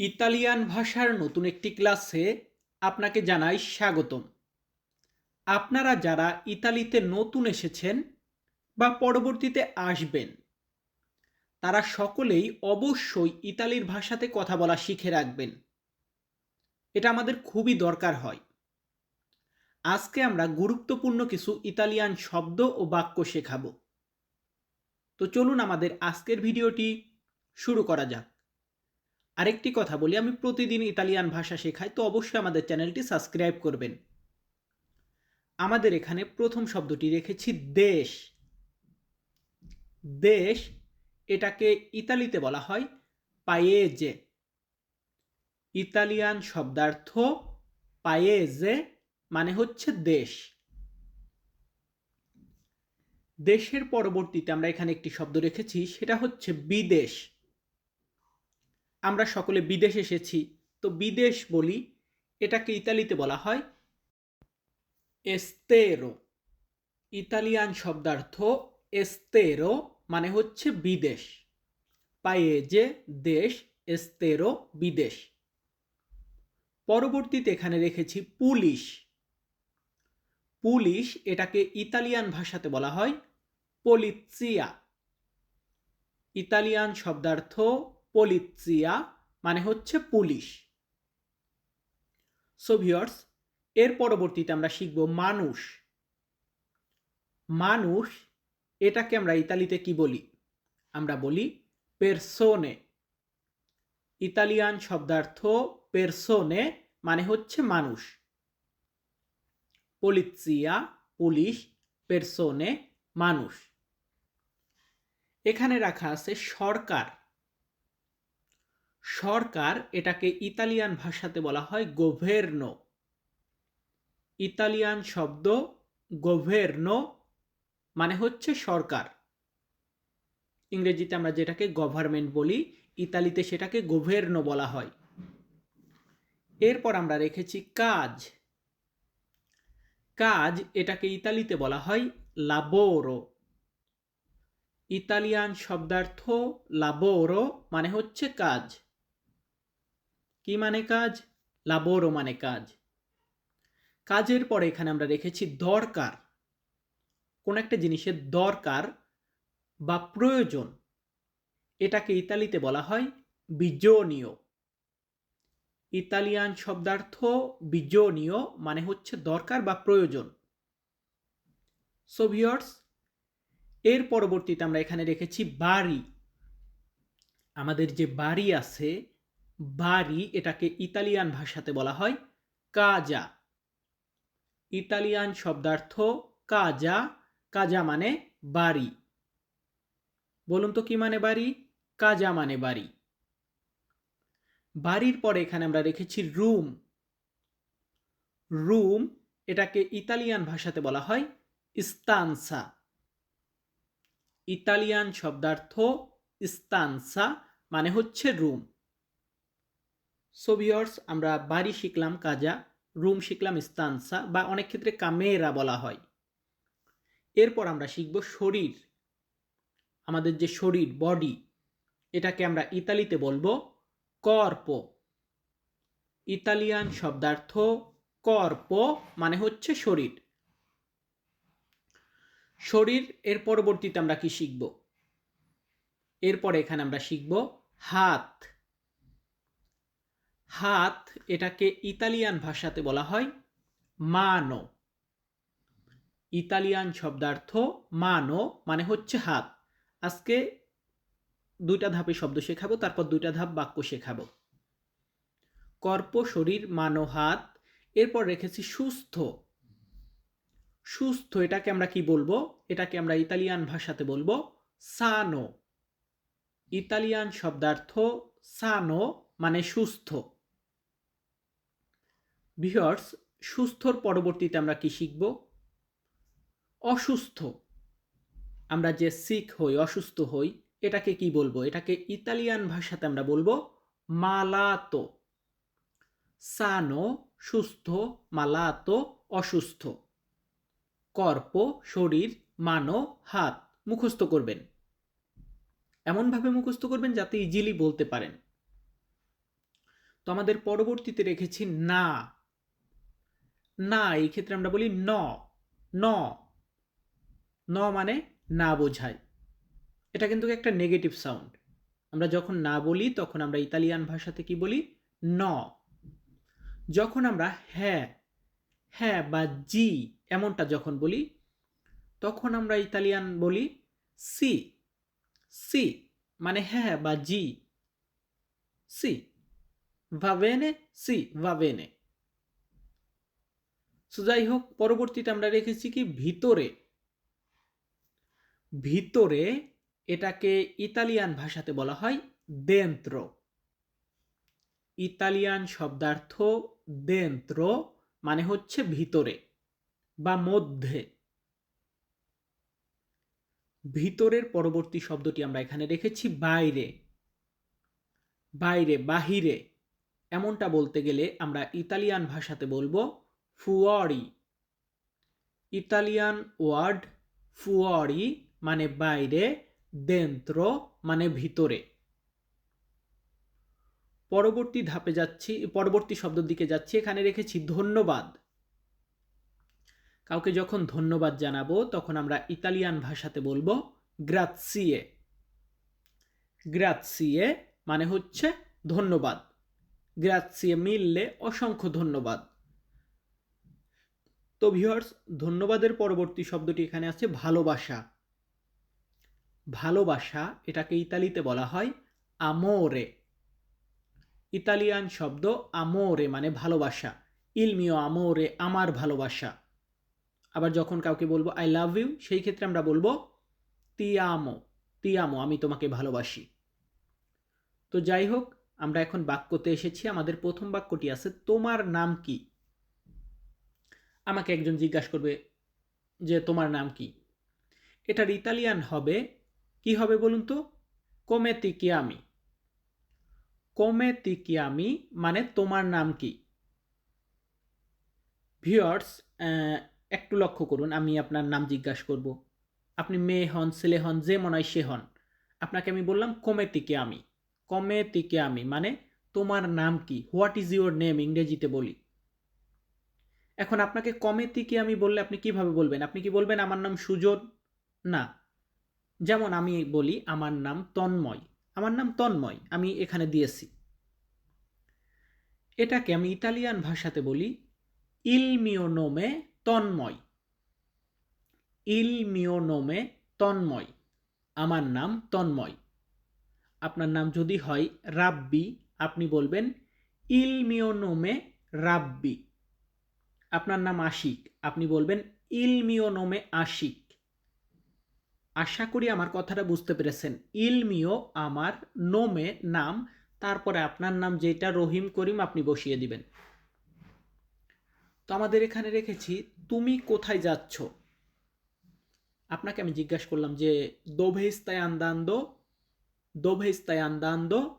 Italian ভাষার নতুন একটি ক্লাসে আপনাকে জানাই স্বাগতম। আপনারা যারা ইতালিতে নতুন এসেছেন বা পরবর্তীতে আসবেন, তারা সকলেই অবশ্যই ইতালির ভাষাতে কথা বলা শিখে রাখবেন। এটা আমাদের খুবই দরকার হয়। আজকে আমরা গুরুত্বপূর্ণ কিছু ইতালিয়ান শব্দ ও বাক্য শেখাব। তো চলুন আমাদের আজকের ভিডিওটি শুরু করা যাক। আরেকটি কথা বলি, আমি প্রতিদিন ইতালিয়ান ভাষা শেখাই, তো অবশ্যই আমাদের চ্যানেলটি সাবস্ক্রাইব করবেন। আমাদের এখানে প্রথম শব্দটি রেখেছি, দেশ। দেশ এটাকে ইতালিতে বলা হয় পায়েজে। ইতালিয়ান শব্দার্থ পায়েজে মানে হচ্ছে দেশ। দেশের পরবর্তীতে আমরা এখানে একটি শব্দ রেখেছি, সেটা হচ্ছে বিদেশ। আমরা সকলে বিদেশ এসেছি। তো বিদেশ বলি, এটাকে ইতালিতে বলা হয় এস্তেরো ইতালিয়ান শব্দার্থ এস্তেরো মানে হচ্ছে বিদেশ। পায়ে যে দেশ এস্তেরো বিদেশ। পরবর্তীতে এখানে রেখেছি পুলিশ পুলিশ এটাকে ইতালিয়ান ভাষাতে বলা হয় পলিৎসিয়া ইতালিয়ান শব্দার্থ পলিৎসিয়া মানে হচ্ছে পুলিশ। সো ভিওর্স এর পরবর্তীতে আমরা শিখব মানুষ। মানুষ, এটাকে আমরা ইতালিতে কি বলি? আমরা বলি পেরসোনে ইতালিয়ান শব্দার্থ পেরসোনে মানে হচ্ছে মানুষ। পলিৎসিয়া পুলিশ পেরসোনে মানুষ। এখানে রাখা আছে সরকার। সরকার এটাকে ইতালিয়ান ভাষাতে বলা হয় গোভের্নো ইতালিয়ান শব্দ গোভের্নো মানে হচ্ছে সরকার। ইংরেজিতে আমরা যেটাকে গভর্নমেন্ট বলি, ইতালিতে সেটাকে গোভের্নো বলা হয়। এরপর আমরা রেখেছি কাজ। কাজ এটাকে ইতালিতে বলা হয় লাবোরো ইতালিয়ান শব্দার্থ লাবোরো মানে হচ্ছে কাজ। কি মানে কাজ? লাবোরো মানে কাজ। কাজের পরে এখানে আমরা রেখেছি দরকার। কোন একটা জিনিসের দরকার বা প্রয়োজন। এটাকে ইতালিতে বলা হয় বিজনীয় ইতালিয়ান শব্দার্থ বিজনীয় মানে হচ্ছে দরকার বা প্রয়োজন। সোভিয়র্স এর পরবর্তীতে আমরা এখানে রেখেছি বাড়ি। আমাদের যে বাড়ি আছে বাড়ি এটাকে ইতালিয়ান ভাষাতে বলা হয় কাজা। ইতালিয়ান শব্দার্থ কাজা কাজা মানে বাড়ি। বলুন তো কি মানে বাড়ি? কাজা মানে বাড়ি। বাড়ির পরে এখানে আমরা রেখেছি রুম। রুম এটাকে ইতালিয়ান ভাষাতে বলা হয় ইস্তানসা। ইতালিয়ান শব্দার্থ ইস্তানসা মানে হচ্ছে রুম। সোভিয়র্স আমরা বাড়ি শিখলাম কাজা, রুম শিখলাম স্তানসা বা অনেক ক্ষেত্রে কামেরা বলা হয়। এরপর আমরা শিখব শরীর। আমাদের যে শরীর বডি এটাকে আমরা ইতালিতে বলব কর্প ইতালিয়ান শব্দার্থ কর্প মানে হচ্ছে শরীর। শরীর, এর পরবর্তীতে আমরা কি শিখব? এরপরে এখানে আমরা শিখব হাত। হাত এটাকে ইতালিয়ান ভাষাতে বলা হয় মানো। ইতালিয়ান শব্দার্থ মানো মানে হচ্ছে হাত। আজকে দুইটা ধাপে শব্দ শেখাবো, তারপর দুইটা ধাপ বাক্য শেখাবো। কর্প, শরীর, মানো, হাত। এরপর রেখেছি সুস্থ। সুস্থ এটাকে আমরা কি বলব? এটাকে আমরা ইতালিয়ান ভাষাতে বলব সানো। ইতালিয়ান শব্দার্থ সানো মানে সুস্থ। ভিওর্স সুস্থর পরবর্তীতে আমরা কি শিখব? অসুস্থ। আমরা যে সিক হই, অসুস্থ হই, এটাকে কি বলব? এটাকে ইতালিয়ান ভাষাতে আমরা বলব মালাতো। সানো, সুস্থ, মালাতো, অসুস্থ। কর্প, শরীর, মানো, হাত, মুখস্থ করবেন। এমনভাবে মুখস্থ করবেন যাতে ইজিলি বলতে পারেন। তো আমাদের পরবর্তীতে রেখেছি না। না, এই ক্ষেত্রে আমরা বলি ন ন। ন মানে না বোঝায়। এটা কিন্তু একটা নেগেটিভ সাউন্ড আমরা যখন না বলি, তখন আমরা ইতালিয়ান ভাষাতে কি বলি? ন। যখন আমরা হ্যাঁ হ্যাঁ বা জি এমনটা যখন বলি, তখন আমরা ইতালিয়ান বলি সি। সি মানে হ্যাঁ বা জি। সি। Bene? সি bene সো যাই হোক পরবর্তীতে আমরা রেখেছি কি ভিতরে। ভিতরে এটাকে ইতালিয়ান ভাষাতে বলা হয় দেন্ত্র ইতালিয়ান শব্দার্থ দেন্ত্র মানে হচ্ছে ভিতরে বা মধ্যে। ভিতরের পরবর্তী শব্দটি আমরা এখানে রেখেছি বাইরে বাইরে বাহিরে এমনটা বলতে গেলে আমরা ইতালিয়ান ভাষাতে বলব ফুয়ারি ইতালিয়ান ওয়ার্ড ফুয়ারি মানে বাইরে দেন্ত্র মানে ভিতরে। পরবর্তী ধাপে যাচ্ছি, পরবর্তী শব্দের দিকে যাচ্ছি, এখানে রেখেছি ধন্যবাদ। কাউকে যখন ধন্যবাদ জানাব, তখন আমরা ইতালিয়ান ভাষাতে বলব গ্রাৎসিয়ে গ্রাৎসিয়ে মানে হচ্ছে ধন্যবাদ। গ্রাৎসিয়ে মিললে অসংখ্য ধন্যবাদ। তো ভিউয়ার্স ধন্যবাদের পরবর্তী শব্দটি এখানে আছে ভালোবাসা। ভালোবাসা এটাকে ইতালিতে বলা হয় আমোরে ইতালিয়ান শব্দ আমোরে মানে ভালোবাসা। ইলমিও আমোরে আমার ভালোবাসা। আবার যখন কাউকে বলব আই লাভ ইউ সেই ক্ষেত্রে আমরা বলব তিয়ামো তিয়ামো আমি তোমাকে ভালোবাসি। তো যাই হোক, আমরা এখন বাক্যতে এসেছি। আমাদের প্রথম বাক্যটি আছে, তোমার নাম কি? আমাকে একজন জিজ্ঞাসা করবে যে, তোমার নাম কি? এটার ইতালিয়ান হবে, কি হবে বলুন তো? কোমেতি কি আমি কোমেতি কি আমি মানে তোমার নাম কি? ভিওর্স একটু লক্ষ্য করুন, আমি আপনার নাম জিজ্ঞাসা করব। আপনি মেয়ে হন, ছেলে হন, যে মনে হয় সে হন। আপনাকে আমি বললাম কমেতিকে আমি কমেতিকে আমি মানে তোমার নাম কি? হোয়াট ইজ ইউর নেম ইংরেজিতে বলি। এখন আপনাকে কমেতিকে আমি বললে আপনি কীভাবে বলবেন? আপনি কি বলবেন, আমার নাম সুজন না। যেমন আমি বলি, আমার নাম তন্ময় আমার নাম তন্ময় আমি এখানে দিয়েছি। এটাকে আমি ইতালিয়ান ভাষাতে বলি, ইল মিও নোমে তন্ময় ইল মিও নোমে তন্ময় আমার নাম তন্ময় আপনার নাম যদি হয় রাব্বি, আপনি বলবেন, ইল মিও নোমে রাব্বি আপনার নাম আশিক। আপনি বলবেন, ইল মিও নোমে আশিক। আশা করি আমার কথাটা বুঝতে পেরেছেন। ইলমিও আমার নোমে নাম, তারপরে আপনার নাম যেটা রহিম করিম, আপনি বসিয়ে দিবেন। তো আমাদের এখানে রেখেছি, তুমি কোথায় যাচ্ছ? আপনাকে আমি জিজ্ঞাসা করলাম যে, দোভেস্তায় আন্দান্দো? দোভেস্তায় আন্দান্দো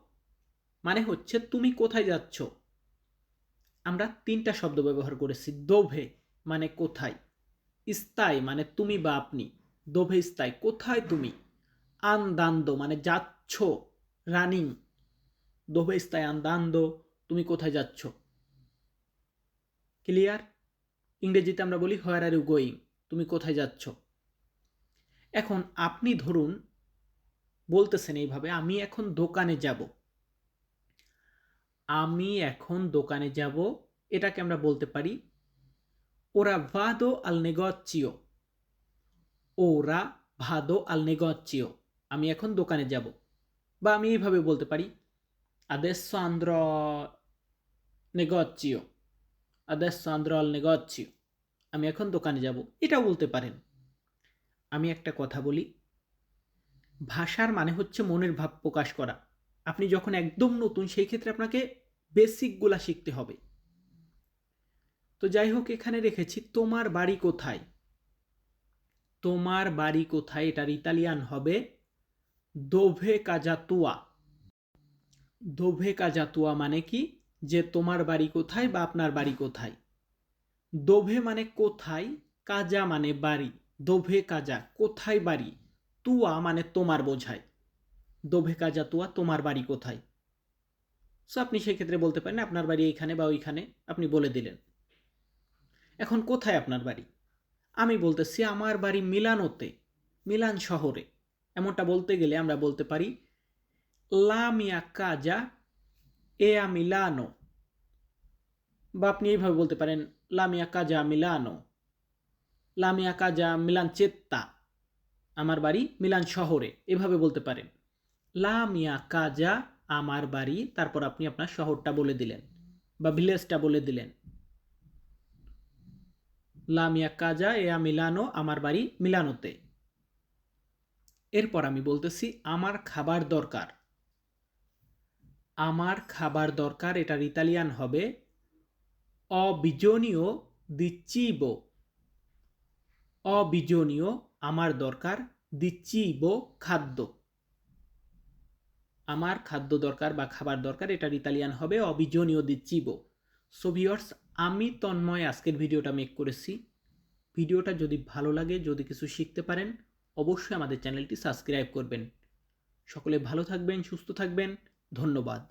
মানে হচ্ছে, তুমি কোথায় যাচ্ছ? আমরা তিনটা শব্দ ব্যবহার করেছি, দোভে মানে কোথায়? ইস্তাই মানে তুমি বা আপনি, দোভে ইস্তাই কোথায় তুমি? আন্দান্দ মানে যাচ্ছ, রানিং, দোভে ইস্তাই আন্দান্দ, তুমি কোথায় যাচ্ছ? ক্লিয়ার? ইংরেজিতে আমরা বলি হোয়ার আর ইউ গোয়িং তুমি কোথায় যাচ্ছ? এখন আপনি ধরুন, বলতেছেন এইভাবে, আমি এখন দোকানে যাব। আমি এখন দোকানে যাব, এটাকে আমরা বলতে পারি ওরা ভাদো আল নেগচিও। ওরা ভাদো আল নেগচিও। আমি এখন দোকানে যাব। বা আমি এইভাবে বলতে পারি adesso andrò negozio adesso andrò al negozio আমি এখন দোকানে যাব। এটাও বলতে পারেন। আমি একটা কথা বলি, ভাষার মানে হচ্ছে মনের ভাব প্রকাশ করা। আপনি যখন একদম নতুন, সেই ক্ষেত্রে আপনাকে বেসিকগুলা শিখতে হবে। তো যাই হোক, এখানে রেখেছি, তোমার বাড়ি কোথায়? তোমার বাড়ি কোথায়? এটার ইতালিয়ান হবে দোভে কাজাতুয়া দোভে কাজাতুয়া মানে কি? যে তোমার বাড়ি কোথায় বা আপনার বাড়ি কোথায়। দোভে মানে কোথায় কাজা মানে বাড়ি। দোভে কাজা কোথায় বাড়ি? তুয়া মানে তোমার বোঝায়। দোভে কাজা তুয়া তোমার বাড়ি কোথায়? সো আপনি সেক্ষেত্রে বলতে পারেন, আপনার বাড়ি এইখানে বা ওইখানে। আপনি বলে দিলেন। এখন কোথায় আপনার বাড়ি? আমি বলতেছি, আমার বাড়ি মিলানোতে, মিলান শহরে। এমনটা বলতে গেলে আমরা বলতে পারি লা মিয়া কাজা, এ আ মিলানো বা আপনি এইভাবে বলতে পারেন, লামিয়া কাজা মিলানো। লামিয়া কাজা মিলান চেত্তা। আমার বাড়ি মিলান শহরে। এভাবে বলতে পারেন। লামিয়া কাজা আমার বাড়ি, তারপর আপনি আপনার শহরটা বলে দিলেন বা ভিলেজটা বলে দিলেন। লামিয়া কাজা এয়া মিলানো আমার বাড়ি মিলানোতে। এরপর আমি বলতেছি, আমার খাবার দরকার। আমার খাবার দরকার, এটার ইতালিয়ান হবে অবিজনীয় দিচ্ছিব অবিজনীয়, আমার দরকার দিচ্ছিব খাদ্য। আমার খাদ্য দরকার বা খাবার দরকার, এটার ইতালিয়ান হবে অবিজনীয় দিচ্ছিবো সো ভিওর্স আমি তন্ময় আজকের ভিডিওটা মেক করেছি। ভিডিওটা যদি ভালো লাগে, যদি কিছু শিখতে পারেন, অবশ্যই আমাদের চ্যানেলটি সাবস্ক্রাইব করবেন। সকলে ভালো থাকবেন, সুস্থ থাকবেন, ধন্যবাদ।